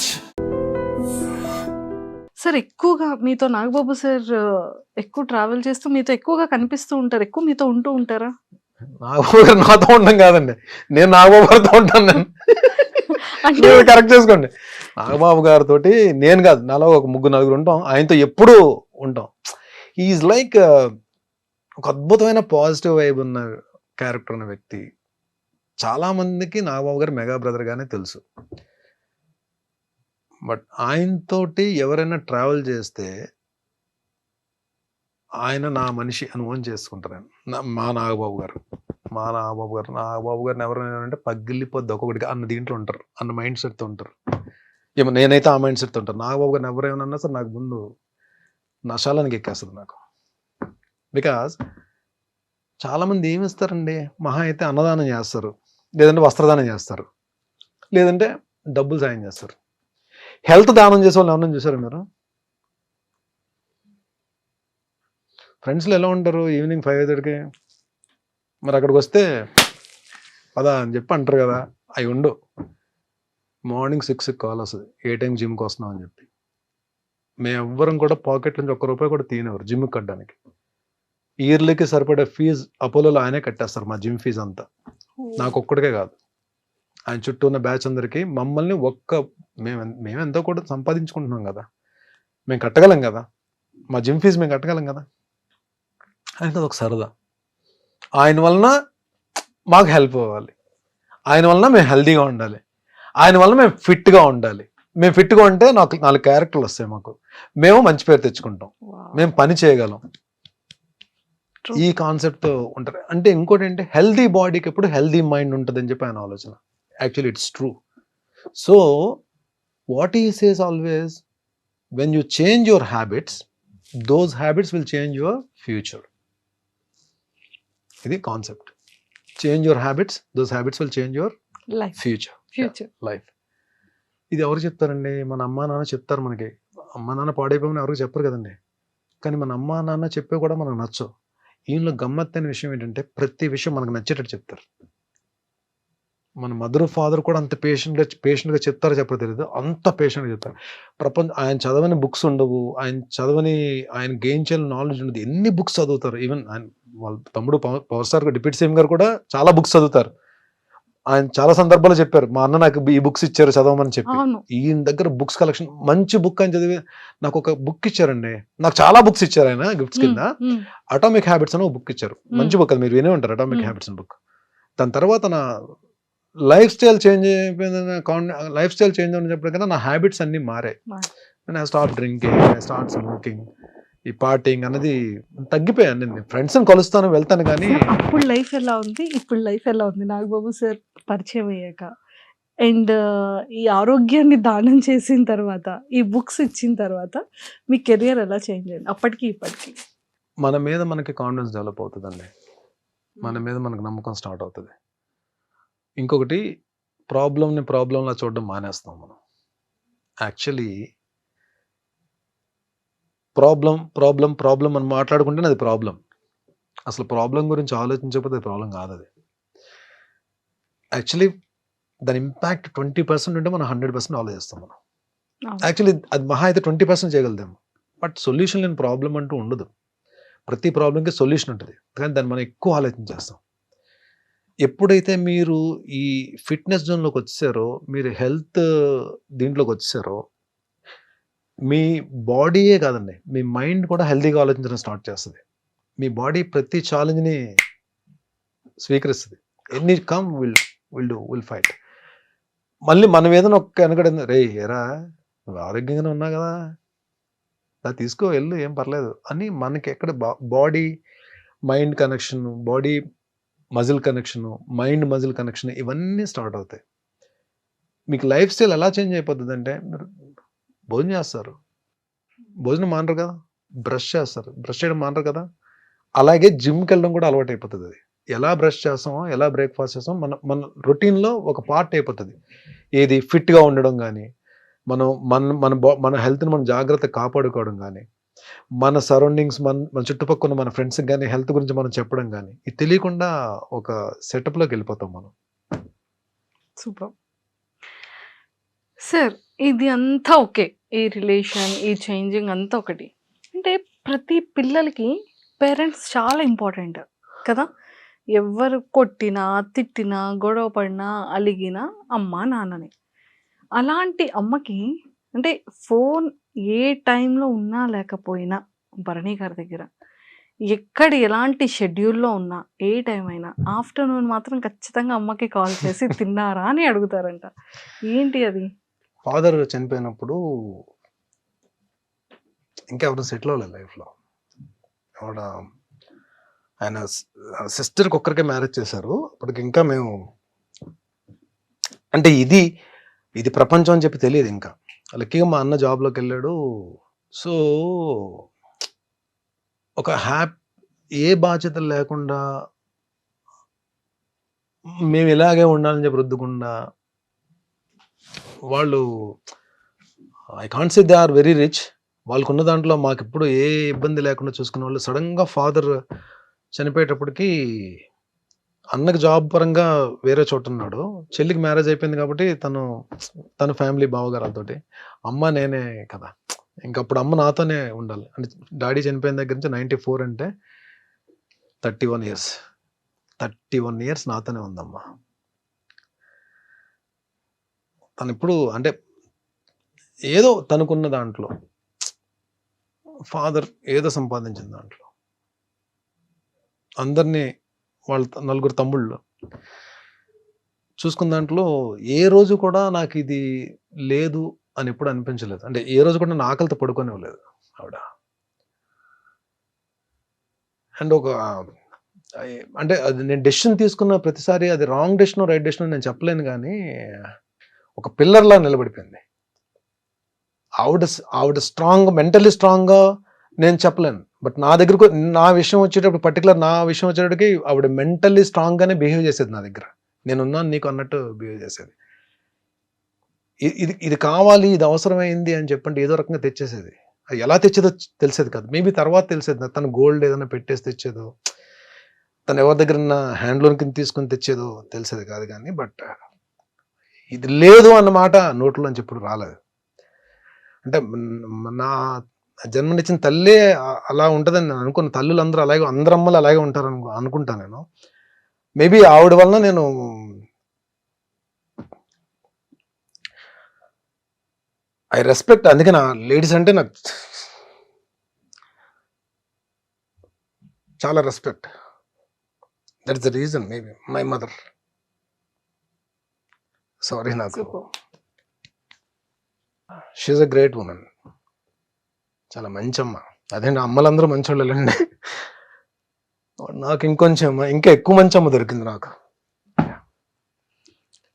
Raj sir ఎక్కువగా మీతో Nagababu sir ఎక్కువ ట్రావెల్ చేస్తూ మీతో ఎక్కువగా కనిపిస్తూ ఉంటారు. ఎక్కువ మీతో ఉంటూ ఉంటారా? నాగబాబు గారు నాతో ఉండడం కాదండి. నేను నాగబాబు గారితో ఉంటాను నేను. అంటే కరెక్ట్ చేసుకోండి. నాగబాబు గారితో నేను కాదు నాలో ఒక ముగ్గురు నలుగురు ఉంటాం. ఆయనతో ఎప్పుడూ ఉంటాం. ఈజ్ లైక్ ఒక అద్భుతమైన పాజిటివ్ వైబ్ ఉన్న క్యారెక్టర్ ఉన్న వ్యక్తి. చాలా మందికి నాగబాబు గారు మెగా బ్రదర్ గానే తెలుసు. బట్ ఆయనతోటి ఎవరైనా ట్రావెల్ చేస్తే ఆయన నా మనిషి అనుభవం చేసుకుంటారు మా నాగబాబు గారు. మా నాగబాబు గారు. నాగబాబు గారిని ఎవరైనా అంటే పగిలిపోద్ది ఒక్కొక్కటిగా అన్న దీంట్లో ఉంటారు. అన్న మైండ్ సెట్తో ఉంటారు. ఏమో నేనైతే ఆ మైండ్ సెట్తో ఉంటాను. నాగబాబు గారిని ఎవరేమన్నా సరే నాకు ముందు నశాలానికి ఎక్కేస్తుంది నాకు. బికాస్ చాలామంది ఏమి ఇస్తారండి మహా అయితే అన్నదానం చేస్తారు. లేదంటే వస్త్రదానం చేస్తారు. లేదంటే డబ్బులు సాయం చేస్తారు. హెల్త్ దానం చేసే వాళ్ళు ఎవరైనా చూసారు మీరు? ఫ్రెండ్స్లో ఎలా ఉంటారు ఈవినింగ్ ఫైవ్ థర్టీకి మరి అక్కడికి వస్తే పదా అని చెప్పి అంటారు కదా అవి ఉండు. మార్నింగ్ సిక్స్కి కాల్ వస్తుంది. ఏ టైం జిమ్కి వస్తున్నాం అని చెప్పి. మేము ఎవ్వరం కూడా పాకెట్ నుంచి ఒక్క రూపాయి కూడా తీనేవారు జిమ్కి కట్టడానికి. ఇయర్లీకి సరిపడే ఫీజు అపోలోలో ఆయనే కట్టేస్తారు మా జిమ్ ఫీజు అంతా. నాకు ఒక్కడికే కాదు. ఆయన చుట్టూ ఉన్న బ్యాచ్ అందరికీ మమ్మల్ని ఒక్క మేము మేము ఎంతో కూడా సంపాదించుకుంటున్నాం కదా. మేము కట్టగలం కదా. మా జిమ్ ఫీజు మేము కట్టగలం కదా. ఆయనకి అదొక సరదా. ఆయన వలన మాకు హెల్ప్ అవ్వాలి. ఆయన వలన మేము హెల్తీగా ఉండాలి. ఆయన వలన మేము ఫిట్గా ఉండాలి. మేము ఫిట్గా ఉంటే నాకు నాలుగు క్యారెక్టర్లు వస్తాయి మాకు. మేము మంచి పేరు తెచ్చుకుంటాం. మేము పని చేయగలం. ఈ కాన్సెప్ట్ ఉంటారు అంటే ఇంకోటి ఏంటి? హెల్దీ బాడీకి ఎప్పుడు హెల్దీ మైండ్ ఉంటుంది అని చెప్పి ఆయన ఆలోచన. Actually it's true so what he says always when you change your habits those habits will change your future ఇది concept change your habits those habits will change your life future future life ఇది ఎవరు చెప్తారండి? మన అమ్మా నాన్న చెప్తారు మనకి. అమ్మా నాన్న పాడైపోమని ఎవరికి చెప్పరు కదండి. కానీ మన అమ్మా నాన్న చెప్పే కూడా మనకు నచ్చవు. ఈయనలో గమ్మత్తైన విషయం ఏంటంటే ప్రతి విషయం మనకు నచ్చేటట్టు చెప్తారు. మన మదర్ ఫాదర్ కూడా అంత పేషెంట్గా పేషెంట్గా చెప్తారో చెప్పరో తెలియదు అంత పేషెంట్గా చెప్తారు. ప్రపంచం ఆయన చదవని బుక్స్ ఉండవు. ఆయన చదవని ఆయన గెయిన్ చేయాలని నాలెడ్జ్ ఉండదు. ఎన్ని బుక్స్ చదువుతారు? ఈవెన్ ఆయన వాళ్ళ తమ్ముడు power power star deputy CM గారు కూడా చాలా బుక్స్ చదువుతారు. ఆయన చాలా సందర్భాలు చెప్పారు. మా అన్న నాకు ఈ బుక్స్ ఇచ్చారు చదవమని చెప్పి. ఈయన దగ్గర బుక్స్ కలెక్షన్ మంచి బుక్ అని చదివి నాకు ఒక బుక్ ఇచ్చారండి. నాకు చాలా బుక్స్ ఇచ్చారు ఆయన గిఫ్ట్స్ కింద. అటామిక్ హ్యాబిట్స్ అని ఒక బుక్ ఇచ్చారు. మంచి బుక్ అది. మీరు వినే ఉంటారు అటామిక్. హ్యాబిట్స్ అని బుక్ దాని తర్వాత నా లైఫ్ స్టైల్ చేంజ్ అయిపోయిందని లైఫ్ స్టైల్ చేంజ్ అని చెప్పడం నా హ్యాబిట్స్ అన్ని మారాయి. నేను స్టాప్ డ్రింకింగ్ స్టార్ట్ స్మోకింగ్ ఈ పార్టింగ్ అనేది తగ్గిపోయాను నేను. ఫ్రెండ్స్ని కలుస్తాను వెళ్తాను కానీ అప్పుడు లైఫ్ ఎలా ఉంది? ఇప్పుడు లైఫ్ ఎలా ఉంది? నాగబాబు సార్ పరిచయం అయ్యాక. అండ్ ఈ ఆరోగ్యాన్ని దానం చేసిన తర్వాత ఈ బుక్స్ ఇచ్చిన తర్వాత మీ కెరియర్ ఎలా చేంజ్ అయింది? అప్పటికి ఇప్పటికి. మన మీద మనకి కాన్ఫిడెన్స్ డెవలప్ అవుతుందండి. మన మీద మనకు నమ్మకం స్టార్ట్ అవుతుంది. ఇంకొకటి ప్రాబ్లమ్ని ప్రాబ్లంలా చూడడం మానేస్తాం మనం. యాక్చువల్లీ ప్రాబ్లం ప్రాబ్లం ప్రాబ్లం అని మాట్లాడుకుంటేనే అది ప్రాబ్లం. అసలు ప్రాబ్లం గురించి ఆలోచించకపోతే అది ప్రాబ్లం కాదు అది. యాక్చువల్లీ దాని ఇంపాక్ట్ ట్వంటీ పర్సెంట్ ఉంటే మనం హండ్రెడ్ పర్సెంట్ ఆలోచిస్తాం మనం. యాక్చువల్లీ అది మహా అయితే ట్వంటీ పర్సెంట్ చేయగలుగుతాం. బట్ సొల్యూషన్ లేని ప్రాబ్లం అంటూ ఉండదు. ప్రతి ప్రాబ్లంకి సొల్యూషన్ ఉంటుంది. కానీ దాన్ని మనం ఎక్కువ ఆలోచించేస్తాం ఎప్పుడైతే మీరు ఈ ఫిట్నెస్ జోన్లోకి వచ్చారో మీరు హెల్త్ దీంట్లోకి వచ్చారో మీ బాడీయే కాదండి మీ మైండ్ కూడా హెల్తీగా ఆలోచించడం స్టార్ట్ చేస్తుంది. మీ బాడీ ప్రతి ఛాలెంజ్ని స్వీకరిస్తుంది. ఎన్ని come will will do will fight. మళ్ళీ మనం ఏదైనా ఒక్క వెనకడింది రే ఎరా నువ్వు ఆరోగ్యంగానే ఉన్నా కదా అలా తీసుకో వెళ్ళు ఏం పర్లేదు అని మనకి ఎక్కడ body mind connection body muscle connection mind muscle connection ఇవన్నీ స్టార్ట్ అవుతాయి. మీకు లైఫ్ స్టైల్ ఎలా చేంజ్ అయిపోతుంది అంటే మీరు భోజనం చేస్తారు. భోజనం మానరు కదా. బ్రష్ చేస్తారు. బ్రష్ చేయడం మానరు కదా. అలాగే జిమ్కి వెళ్ళడం కూడా అలవాటు అయిపోతుంది అది. ఎలా బ్రష్ చేస్తామో ఎలా బ్రేక్ఫాస్ట్ చేస్తామో మన మన రొటీన్లో ఒక పార్ట్ అయిపోతుంది. ఏది ఫిట్గా ఉండడం కానీ మనం మన మన బా మన హెల్త్ని మనం జాగ్రత్త కాపాడుకోవడం కానీ మన సరౌండింగ్స్ మన మన చుట్టుపక్కల ఉన్న మన ఫ్రెండ్స్కి కానీ హెల్త్ గురించి మనం చెప్పడం కానీ ఇది తెలియకుండా ఒక సెటప్లోకి వెళ్ళిపోతాం మనం సూపర్ సార్ ఇది అంతా ఓకే. ఈ రిలేషన్, ఈ చేంజింగ్ అంతా ఒకటి. అంటే ప్రతి పిల్లలకి పేరెంట్స్ చాలా ఇంపార్టెంట్ కదా! ఎవరు కొట్టినా, తిట్టినా, గొడవ పడినా, అలిగినా అమ్మ, నాన్నని అలాంటి అమ్మకి అంటే ఫోన్ ఏ టైంలో ఉన్నా లేకపోయినా భరణి గారి దగ్గర ఎక్కడ ఎలాంటి షెడ్యూల్‌లో ఉన్నా, ఏ టైం అయినా ఆఫ్టర్‌నూన్ మాత్రం ఖచ్చితంగా అమ్మకి కాల్ చేసి తిన్నారా అని అడుగుతారంట. ఏంటి అది? ఫాదర్ చనిపోయినప్పుడు ఇంకెవరు సెటిల్ అవ్వలేదు లైఫ్‌లో. ఆవిడ ఆయన సిస్టర్‌కి ఒక్కరికే మ్యారేజ్ చేశారు. అప్పటికి ఇంకా మేము అంటే ఇది, ఇది ప్రపంచం అని చెప్పి తెలియదు ఇంకా. లక్కీగా మా అన్న జాబ్లోకి వెళ్ళాడు సో ఒక హ్యాప్ ఏ బాధ్యతలు లేకుండా మేము ఇలాగే ఉండాలని చెప్పి రుద్దుకుండా వాళ్ళు I can't say they are very rich. వాళ్ళకున్న దాంట్లో మాకు ఎప్పుడు ఏ ఇబ్బంది లేకుండా చూసుకునేవాళ్ళు. సడన్గా ఫాదర్ చనిపోయేటప్పటికి అన్నకి జాబ్ పరంగా వేరే చోట ఉన్నాడు. చెల్లికి మ్యారేజ్ అయిపోయింది కాబట్టి తను తన ఫ్యామిలీ బావగారాలతోటి. అమ్మ నేనే కదా! ఇంకప్పుడు అమ్మ నాతోనే ఉండాలి. అంటే డాడీ చనిపోయిన దగ్గర నుంచి 94 అంటే 31 ఇయర్స్. 31 ఇయర్స్ నాతోనే ఉందమ్మ. తనిప్పుడు అంటే ఏదో తనకున్న దాంట్లో ఫాదర్ ఏదో సంపాదించిన దాంట్లో అందరినీ వాళ్ళ నలుగురు తమ్ముళ్ళు చూసుకున్న దాంట్లో ఏ రోజు కూడా నాకు ఇది లేదు అని ఎప్పుడు అనిపించలేదు. అంటే ఏ రోజు కూడా నేను ఆకలితో పడుకోనివ్వలేదు ఆవిడ. అండ్ ఒక అంటే అది నేను డెసిషన్ తీసుకున్న ప్రతిసారి అది రాంగ్ డెసిషన్ రైట్ డెసిషన్ నేను చెప్పలేను కానీ ఒక పిల్లర్‌లా నిలబడిపోయింది. ఆవిడ ఆవిడ స్ట్రాంగ్ మెంటల్లీ స్ట్రాంగ్‌గా నేను చెప్పలేను. బట్ నా దగ్గరకు నా విషయం వచ్చేటప్పుడు పర్టికులర్ నా విషయం వచ్చేటప్పటికి ఆవిడ మెంటల్లీ స్ట్రాంగ్‌గానే బిహేవ్ చేసేది నా దగ్గర. నేనున్నాను నీకు అన్నట్టు బిహేవ్ చేసేది. ఇది ఇది కావాలి, ఇది అవసరమైంది అని చెప్పండి ఏదో రకంగా తెచ్చేసేది. అది ఎలా తెచ్చేదో తెలిసేది కాదు. మేబీ తర్వాత తెలిసేది. తను గోల్డ్ ఏదైనా పెట్టేసి తెచ్చేదో, తను ఎవరి దగ్గర హ్యాండ్ లోన్ కింద తీసుకొని తెచ్చేదో తెలిసేది కాదు కానీ బట్ ఇది లేదు అన్నమాట నోట్లో అని ఎప్పుడు రాలేదు. అంటే నా జన్మనిచ్చిన తల్లే అ అలా ఉంటదని నేను అనుకోను. తల్లులందరూ అలాగే అందరు అమ్మలు అలాగే ఉంటారని అనుకుంటా నేను. మేబీ ఆవిడ వలన నేను ఐ రెస్పెక్ట్ అందుకే నా లేడీస్ అంటే నాకు చాలా respect. That is the reason maybe my mother. Sorry నాకు super. She is a great woman. చాలా మంచమ్మ. అదేంటి అమ్మలందరూ మంచోళ్ళేలెండి. నాకు ఇంకొంచెం ఇంకా ఎక్కువ మంచమ్మ దొరికింది నాకు.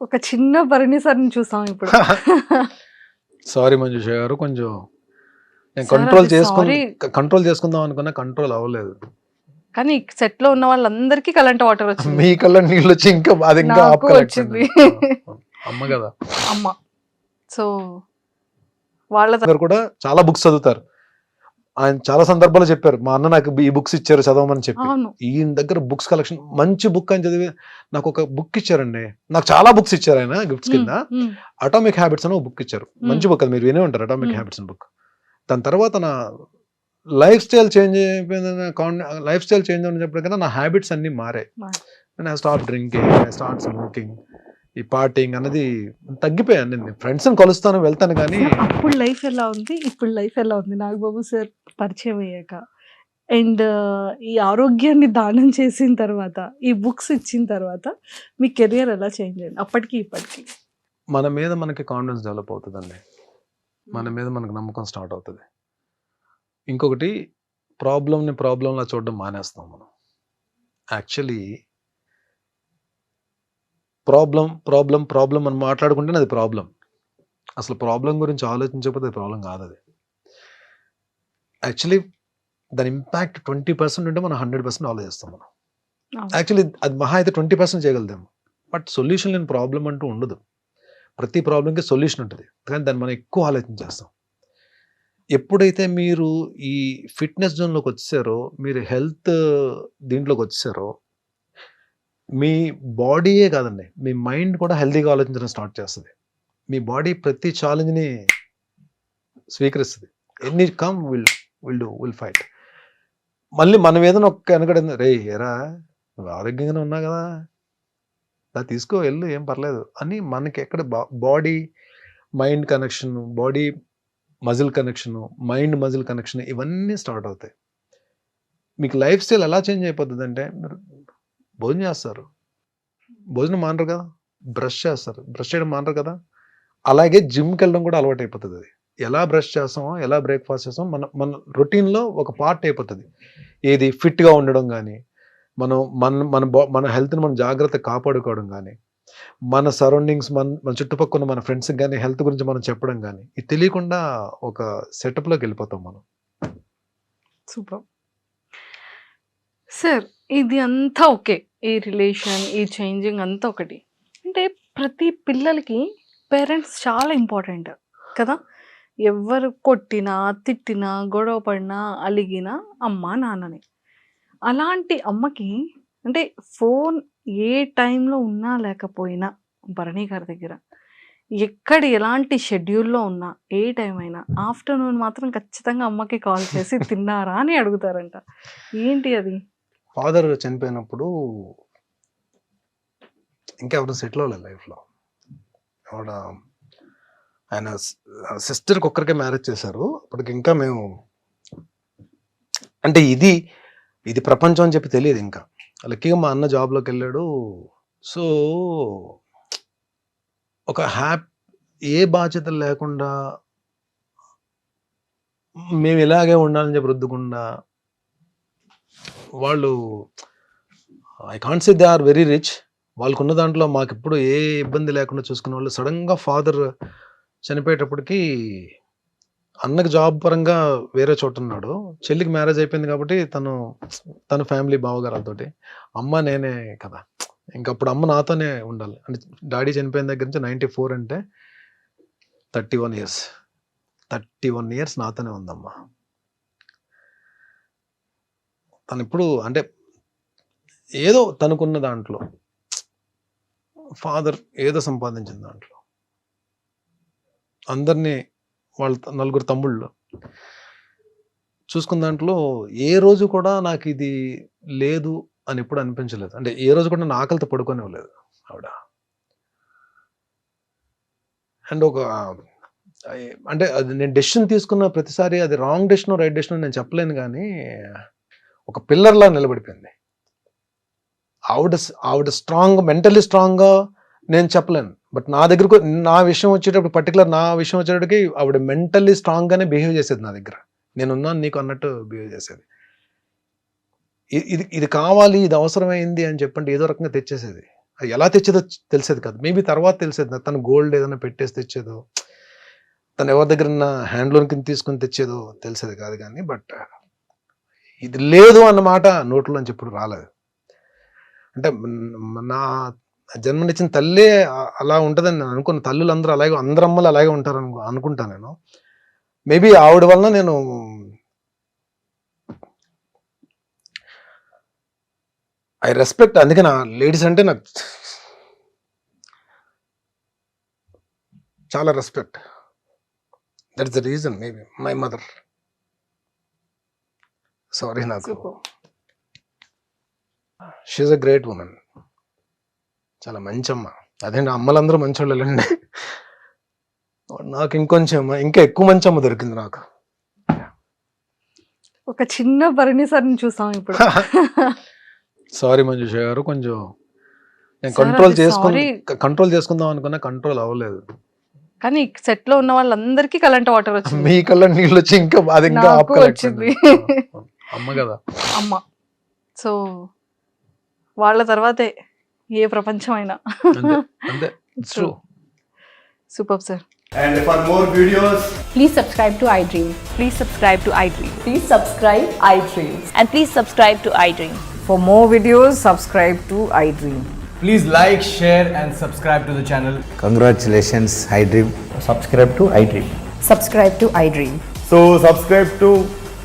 ఒక చిన్న భరణి సార్‌ని చూసాం ఇప్పుడు. సారీ మంజుష గారు కొంచెం నేను సార్ కంట్రోల్ చేసుకుని సారీ కంట్రోల్ చేసుకుందాం అనుకున్నా కంట్రోల్ అవ్వలేదు. కానీ సెట్‌లో ఉన్న వాళ్ళందరికీ కరెంట్ వాటర్ వచ్చింది. మీ కళ్ళ నీళ్ళొచ్చి ఇంకా అది ఇంకా. వచ్చింది. అమ్మ కదా! అమ్మ. సో వాళ్ళ కూడా చాలా బుక్స్ చదువుతారు. ఆయన చాలా సందర్భాల్లో చెప్పారు. మా అన్న నాకు ఈ బుక్స్ ఇచ్చారు చదవమని చెప్పి. ఈయన దగ్గర బుక్స్ కలెక్షన్ మంచి బుక్ అని చదివి నాకు ఒక బుక్ ఇచ్చారండి. నాకు చాలా బుక్స్ ఇచ్చారు ఆయన గిఫ్ట్స్. కింద. అటామిక్ హ్యాబిట్స్ అని ఒక బుక్ ఇచ్చారు. మంచి బుక్ అది మీరు వినే ఉంటారు అటామిక్. హ్యాబిట్స్ అని బుక్. దాని తర్వాత నా లైఫ్ స్టైల్ చేంజ్ అయిపోయిందని కాన్ లైఫ్ స్టైల్ చేంజ్ అయినప్పటికన్నా నా హ్యాబిట్స్ అన్నీ మారాయి. I start drinking, I start smoking. ఈ పార్టీయింగ్ అన్నది తగ్గిపోయాను నేను. ఫ్రెండ్స్‌ని కలుస్తాను, వెళ్తాను సార్ అప్పుడు లైఫ్ ఎలా ఉంది? ఇప్పుడు లైఫ్ ఎలా ఉంది? నాగబాబు సార్ పరిచయం అయ్యాక. అండ్ ఈ ఆరోగ్యాన్ని దానం చేసిన తర్వాత, ఈ బుక్స్ ఇచ్చిన తర్వాత మీ కెరియర్ ఎలా చేంజ్ అయింది? అప్పటికి ఇప్పటికి. మన మీద మనకి కాన్ఫిడెన్స్ డెవలప్ అవుతదండి. మన మీద మనకు నమ్మకం స్టార్ట్ అవుతది. ఇంకొకటి ప్రాబ్లమ్‌ని ప్రాబ్లమ్‌లా చూడడం మానేస్తాం మనం. యాక్చువల్లీ ప్రాబ్లమ్, ప్రాబ్లమ్, ప్రాబ్లమ్ అని మాట్లాడుకుంటేనే అది ప్రాబ్లమ్. అసలు ప్రాబ్లమ్ గురించి ఆలోచించకపోతే అది ప్రాబ్లమ్ కాదది. యాక్చువల్లీ దాని ఇంపాక్ట్ 20% ఉంటే మనం 100% ఆలోచిస్తాం మనం. యాక్చువల్లీ అది మహా అయితే 20% చేయగలుగుతాము. బట్ సొల్యూషన్ లేని ప్రాబ్లమ్ అంటూ ఉండదు. ప్రతి ప్రాబ్లమ్‌కి సొల్యూషన్ ఉంటది. కానీ దాన్ని మనం ఎక్కువ ఆలోచించేస్తాం. ఎప్పుడైతే మీరు ఈ ఫిట్‌నెస్ జోన్‌లోకి వచ్చేసారో, మీరు హెల్త్ దీంట్లోకి వచ్చేసారో, మీ బాడీయే కాదండి. మీ మైండ్ కూడా హెల్తీగా ఆలోచించడం స్టార్ట్ చేస్తుంది. మీ బాడీ ప్రతి ఛాలెంజ్ని స్వీకరిస్తుంది. ఎన్ని come will will do will fight. మళ్ళీ మనం ఏదైనా ఒక్క వెనకడ రే ఎరా నువ్వు ఆరోగ్యంగానే ఉన్నా కదా అలా తీసుకో వెళ్ళు ఏం పర్లేదు అని మనకి ఎక్కడ body mind connection body muscle connection mind muscle connection ఇవన్నీ స్టార్ట్ అవుతాయి. మీకు లైఫ్ స్టైల్ ఎలా చేంజ్ అయిపోతుంది అంటే భోజనం చేస్తారు. భోజనం మానరు కదా. బ్రష్ చేస్తారు. బ్రష్ చేయడం మానరు కదా. అలాగే జిమ్కి వెళ్ళడం కూడా అలవాటు అయిపోతుంది అది. ఎలా బ్రష్ చేస్తామో ఎలా బ్రేక్ఫాస్ట్ చేస్తామో మన మన రొటీన్లో ఒక పార్ట్ అయిపోతుంది. ఏది ఫిట్గా ఉండడం కానీ మనం మన మన మన హెల్త్ని మనం జాగ్రత్త కాపాడుకోవడం కానీ మన సరౌండింగ్స్ మన మన చుట్టుపక్కల ఉన్న మన ఫ్రెండ్స్కి కానీ హెల్త్ గురించి మనం చెప్పడం కానీ ఇది తెలియకుండా ఒక సెటప్లోకి వెళ్ళిపోతాం మనం. సూపర్. సార్ ఇది అంతా ఓకే. ఈ రిలేషన్ ఈ చేంజింగ్ అంతా ఒకటి. అంటే ప్రతి పిల్లలకి పేరెంట్స్ చాలా ఇంపార్టెంట్ కదా? ఎవరు కొట్టినా తిట్టినా గొడవ పడినా అలిగినా అమ్మ నాన్నని. అలాంటి అమ్మకి అంటే ఫోన్ ఏ టైంలో ఉన్నా లేకపోయినా భరణి గారి దగ్గర ఎక్కడ ఎలాంటి షెడ్యూల్లో ఉన్నా ఏ టైం అయినా ఆఫ్టర్నూన్ మాత్రం ఖచ్చితంగా అమ్మకి కాల్ చేసి తిన్నారా అని అడుగుతారంట. ఏంటి అది? ఫాదర్ చనిపోయినప్పుడు ఇంకెవరు సెటిల్ అవ్వలేదు లైఫ్లో. ఆవిడ ఆయన సిస్టర్కి ఒక్కరికే మ్యారేజ్ చేశారు. అప్పటికి ఇంకా మేము అంటే ఇది ఇది ప్రపంచం అని చెప్పి తెలియదు ఇంకా. లక్కీగా మా అన్న జాబ్లోకి వెళ్ళాడు. సో ఒక హ్యాప్ ఏ బాధ్యతలు లేకుండా మేము ఇలాగే ఉండాలని చెప్పి రుద్దుకుండా వాళ్ళు I can't say they are very rich వాళ్ళకున్న దాంట్లో మాకు ఎప్పుడు ఏ ఇబ్బంది లేకుండా చూసుకునే వాళ్ళు. సడన్గా ఫాదర్ చనిపోయేటప్పటికి అన్నకి జాబ్ పరంగా వేరే చోట ఉన్నాడు. చెల్లికి మ్యారేజ్ అయిపోయింది కాబట్టి తను తన ఫ్యామిలీ బావగారాలతోటి. అమ్మ నేనే కదా. ఇంకప్పుడు అమ్మ నాతోనే ఉండాలి. అంటే డాడీ చనిపోయిన దగ్గర నుంచి నైంటీ ఫోర్ అంటే thirty one years thirty one years నాతోనే ఉందమ్మా. తను ఇప్పుడు అంటే ఏదో తనకున్న దాంట్లో ఫాదర్ ఏదో సంపాదించిన దాంట్లో. అందరినీ వాళ్ళ త- నలుగురు తమ్ముళ్ళు. చూసుకున్న దాంట్లో ఏ రోజు కూడా నాకు ఇది లేదు అని ఎప్పుడు అనిపించలేదు. అంటే ఏ రోజు కూడా నా ఆకలితో పడుకోనివ్వలేదు ఆవిడ. అండ్ ఒక అంటే అది నేను డెసిషన్ తీసుకున్న ప్రతిసారి అది రాంగ్ డెసిషన్ రైట్ డెసిషన్ నేను చెప్పలేను కానీ ఒక పిల్లర్లా నిలబడిపోయింది. ఆవిడ ఆవిడ స్ట్రాంగ్ మెంటలీ స్ట్రాంగ్గా నేను చెప్పలేను. బట్ నా దగ్గరకు నా విషయం వచ్చేటప్పుడు పర్టికులర్ నా విషయం వచ్చేటప్పటికి ఆవిడ మెంటల్లీ స్ట్రాంగ్గానే బిహేవ్ చేసేది నా దగ్గర. నేను ఉన్నాను నీకు అన్నట్టు బిహేవ్ చేసేది. ఇది ఇది కావాలి ఇది అవసరమైంది అని చెప్పండి ఏదో రకంగా తెచ్చేసేది. అది ఎలా తెచ్చేదో తెలిసేది కాదు. మేబీ తర్వాత తెలిసేది. తను గోల్డ్ ఏదైనా పెట్టేసి తెచ్చేదో తను ఎవరి దగ్గర ఉన్న లోన్ కింద తీసుకొని తెచ్చేదో తెలిసేది కాదు కానీ బట్ ఇది లేదు అన్నమాట నోట్లోంచి ఎప్పుడు రాలేదు. అంటే నా జన్మనిచ్చిన తల్లే అలా ఉంటుందని నేను అనుకున్న తల్లులందరూ అలాగే అందరు అమ్మలు అలాగే ఉంటారు అనుకు అనుకుంటా నేను. మేబీ ఆవిడ వలన నేను ఐ రెస్పెక్ట్ అందుకే నా లేడీస్ అంటే నాకు చాలా respect. That's the reason maybe my mother. Sorry నాకు షీఈ్ అ గ్రేట్ ఉమెన్ చాలా మంచి అమ్మ అదే నా అమ్మలందరూ మంచోళ్ళండి నాకు ఇంకొంచెం ఇంకా ఎక్కువ మంచి అమ్మ దొరికింది నాకు. ఒక చిన్న భరణి సార్ని చూసాం ఇప్పుడు. సారీ మంజుష గారు కొంచెం నేను కంట్రోల్ చేసుకుని. కంట్రోల్ చేసుకుందాం అనుకున్నా కంట్రోల్ అవ్వలేదు. కానీ సెట్లో ఉన్న వాళ్ళందరికీ కరెంట్ వాటర్ వచ్చింది. మీ కళ్ళ నీళ్ళు వచ్చి ఇంకా అది ఇంకా. అమ్మ కదా అమ్మ సో వాళ్ళ తర్వాతే ఏ ప్రపంచం అయినా అంతే అంతే true super sir And for more videos, Please subscribe to iDream. Please subscribe to iDream. Please subscribe iDream. And please subscribe to iDream. For more videos, subscribe to iDream. please like, share, and subscribe to the channel. Congratulations, iDream. subscribe to iDream. Subscribe to iDream. So subscribe to